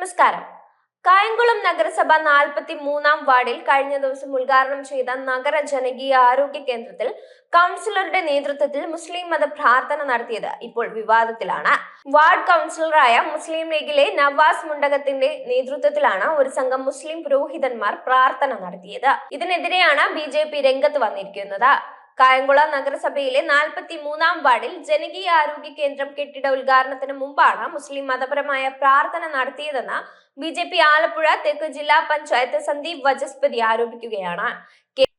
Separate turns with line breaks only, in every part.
നമസ്കാരം. കായംകുളം നഗരസഭ നാൽപ്പത്തി മൂന്നാം വാർഡിൽ കഴിഞ്ഞ ദിവസം ഉദ്ഘാടനം ചെയ്ത നഗര ജനകീയ ആരോഗ്യ കേന്ദ്രത്തിൽ കൗൺസിലറുടെ നേതൃത്വത്തിൽ മുസ്ലിം മത പ്രാർത്ഥന നടത്തിയത് ഇപ്പോൾ വിവാദത്തിലാണ്. വാർഡ് കൗൺസിലറായ മുസ്ലിം ലീഗിലെ നവാസ് മുണ്ടകത്തിന്റെ നേതൃത്വത്തിലാണ് ഒരു സംഘം മുസ്ലിം പുരോഹിതന്മാർ പ്രാർത്ഥന നടത്തിയത്. ഇതിനെതിരെയാണ് ബി രംഗത്ത് വന്നിരിക്കുന്നത്. കായംകുളം നഗരസഭയിലെ നാൽപ്പത്തി മൂന്നാം വാർഡിൽ ജനകീയ ആരോഗ്യ കേന്ദ്രം കെട്ടിട ഉദ്ഘാടനത്തിന് മുമ്പാണ് മുസ്ലിം മതപരമായ പ്രാർത്ഥന നടത്തിയതെന്ന് ബി ജെ പി ആലപ്പുഴ തെക്ക് ജില്ലാ പഞ്ചായത്ത് സന്ദീപ് വജസ്പതി ആരോപിക്കുകയാണ്.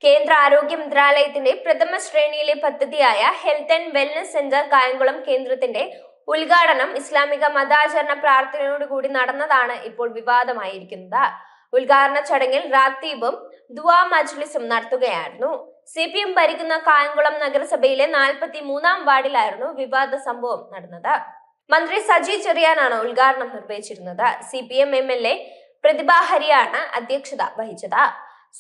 കേന്ദ്ര ആരോഗ്യ മന്ത്രാലയത്തിന്റെ പ്രഥമ ശ്രേണിയിലെ പദ്ധതിയായ health and wellness centre Kayamkulam കേന്ദ്രത്തിന്റെ ഉദ്ഘാടനം ഇസ്ലാമിക മതാചരണ പ്രാർത്ഥനയോടുകൂടി നടന്നതാണ് ഇപ്പോൾ വിവാദമായിരിക്കുന്നത്. ഉദ്ഘാടന ചടങ്ങിൽ റാത്തീബും ദുവാ മജ്ലിസും നടത്തുകയായിരുന്നു. സി പി എം ഭരിക്കുന്ന കായംകുളം നഗരസഭയിലെ നാൽപ്പത്തി മൂന്നാം വാർഡിലായിരുന്നു വിവാദ സംഭവം നടന്നത്. മന്ത്രി സജി ചെറിയാനാണ് ഉദ്ഘാടനം നിർവഹിച്ചിരുന്നത്. C P M M L A Prathibha ഹരിയാണ് അധ്യക്ഷത വഹിച്ചത്.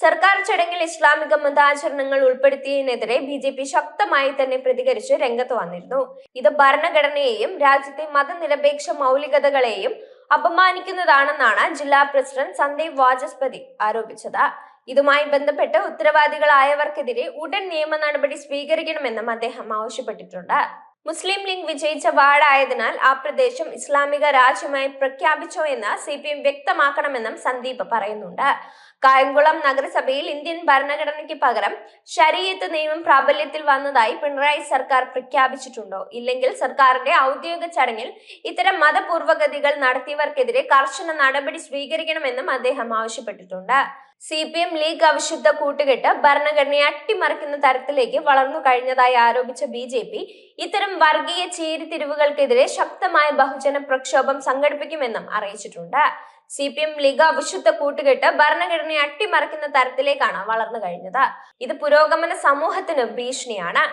സർക്കാർ ചടങ്ങിൽ ഇസ്ലാമിക മതാചരണങ്ങൾ ഉൾപ്പെടുത്തിയതിനെതിരെ ബി ജെ പി ശക്തമായി തന്നെ പ്രതികരിച്ച് രംഗത്ത് വന്നിരുന്നു. ഇത് ഭരണഘടനയെയും രാജ്യത്തെ മതനിരപേക്ഷ മൗലികതകളെയും അപമാനിക്കുന്നതാണെന്നാണ് ജില്ലാ പ്രസിഡന്റ് സന്ദീപ് വാചസ്പതി ആരോപിച്ചത്. ഇതുമായി ബന്ധപ്പെട്ട് ഉത്തരവാദികളായവർക്കെതിരെ ഉടൻ നിയമ നടപടി സ്വീകരിക്കണമെന്നും അദ്ദേഹം ആവശ്യപ്പെട്ടിട്ടുണ്ട്. മുസ്ലിം ലീഗ് വിജയിച്ച വാർഡായതിനാൽ ആ പ്രദേശം ഇസ്ലാമിക രാജ്യമായി പ്രഖ്യാപിച്ചോ എന്ന് സി പി എം വ്യക്തമാക്കണമെന്നും സന്ദീപ് പറയുന്നുണ്ട്. കായംകുളം നഗരസഭയിൽ ഇന്ത്യൻ ഭരണഘടനയ്ക്ക് പകരം ശരീഅത്ത് നിയമം പ്രാബല്യത്തിൽ വന്നതായി പിണറായി സർക്കാർ പ്രഖ്യാപിച്ചിട്ടുണ്ടോ? ഇല്ലെങ്കിൽ സർക്കാരിന്റെ ഔദ്യോഗിക ചടങ്ങിൽ ഇത്തരം മതപൂർവഗതികൾ നടത്തിയവർക്കെതിരെ കർശന നടപടി സ്വീകരിക്കണമെന്നും അദ്ദേഹം ആവശ്യപ്പെട്ടിട്ടുണ്ട്. സി പി എം ലീഗ് അവിശുദ്ധ കൂട്ടുകെട്ട് ഭരണഘടനയെ അട്ടിമറിക്കുന്ന തരത്തിലേക്ക് വളർന്നു കഴിഞ്ഞതായി ആരോപിച്ച ബി ജെ പി ഇത്തരം വർഗീയ ചേരിതിരിവുകൾക്കെതിരെ ശക്തമായ ബഹുജന പ്രക്ഷോഭം സംഘടിപ്പിക്കുമെന്നും അറിയിച്ചിട്ടുണ്ട്. സി പി എം ലീഗ് അവിശുദ്ധ കൂട്ടുകെട്ട് ഭരണഘടനയെ അട്ടിമറിക്കുന്ന തരത്തിലേക്കാണ് വളർന്നു കഴിഞ്ഞത്. ഇത് പുരോഗമന സമൂഹത്തിന് ഭീഷണിയാണ്.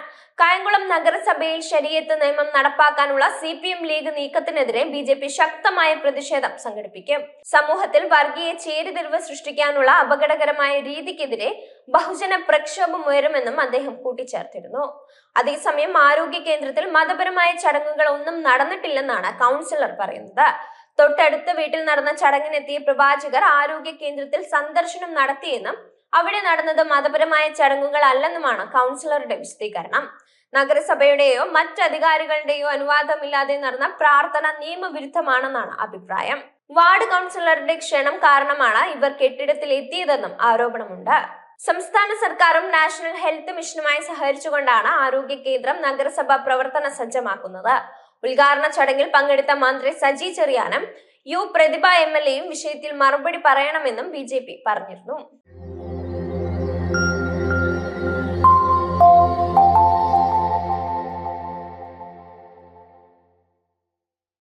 കായംകുളം നഗരസഭയിൽ ശരീഅത്ത് നിയമം നടപ്പാക്കാനുള്ള സി പി എം ലീഗ് നീക്കത്തിനെതിരെ ബി ജെ പി ശക്തമായ പ്രതിഷേധം സംഘടിപ്പിക്കും. സമൂഹത്തിൽ വർഗീയ ചേരിതിരിവ് സൃഷ്ടിക്കാനുള്ള അപകടകരമായ രീതിക്കെതിരെ ബഹുജന പ്രക്ഷോഭം ഉയരുമെന്നും അദ്ദേഹം കൂട്ടിച്ചേർത്തിരുന്നു. അതേസമയം ആരോഗ്യ കേന്ദ്രത്തിൽ മതപരമായ ചടങ്ങുകൾ ഒന്നും നടന്നിട്ടില്ലെന്നാണ് കൗൺസിലർ പറയുന്നത്. തൊട്ടടുത്ത വീട്ടിൽ നടന്ന ചടങ്ങിനെത്തിയ പ്രവാചകർ ആരോഗ്യ കേന്ദ്രത്തിൽ സന്ദർശനം നടത്തിയെന്നും അവിടെ നടന്നത് മതപരമായ ചടങ്ങുകൾ അല്ലെന്നുമാണ് കൗൺസിലറുടെ വിശദീകരണം. നഗരസഭയുടെയോ മറ്റധികാരികളുടെയോ അനുവാദമില്ലാതെ നടന്ന പ്രാർത്ഥന നിയമവിരുദ്ധമാണെന്നാണ് അഭിപ്രായം. വാർഡ് കൗൺസിലറുടെ ക്ഷണം കാരണമാണ് ഇവർ കെട്ടിടത്തിൽ എത്തിയതെന്നും ആരോപണമുണ്ട്. സംസ്ഥാന സർക്കാരും നാഷണൽ ഹെൽത്ത് മിഷനുമായി സഹകരിച്ചുകൊണ്ടാണ് ആരോഗ്യ കേന്ദ്രം നഗരസഭ പ്രവർത്തന സജ്ജമാക്കുന്നത്. ഉദ്ഘാടന ചടങ്ങിൽ പങ്കെടുത്ത മന്ത്രി സജി ചെറിയാനം യു പ്രതിഭ എം എൽ എയും വിഷയത്തിൽ മറുപടി പറയണമെന്നും ബി ജെ പി പറഞ്ഞിരുന്നു.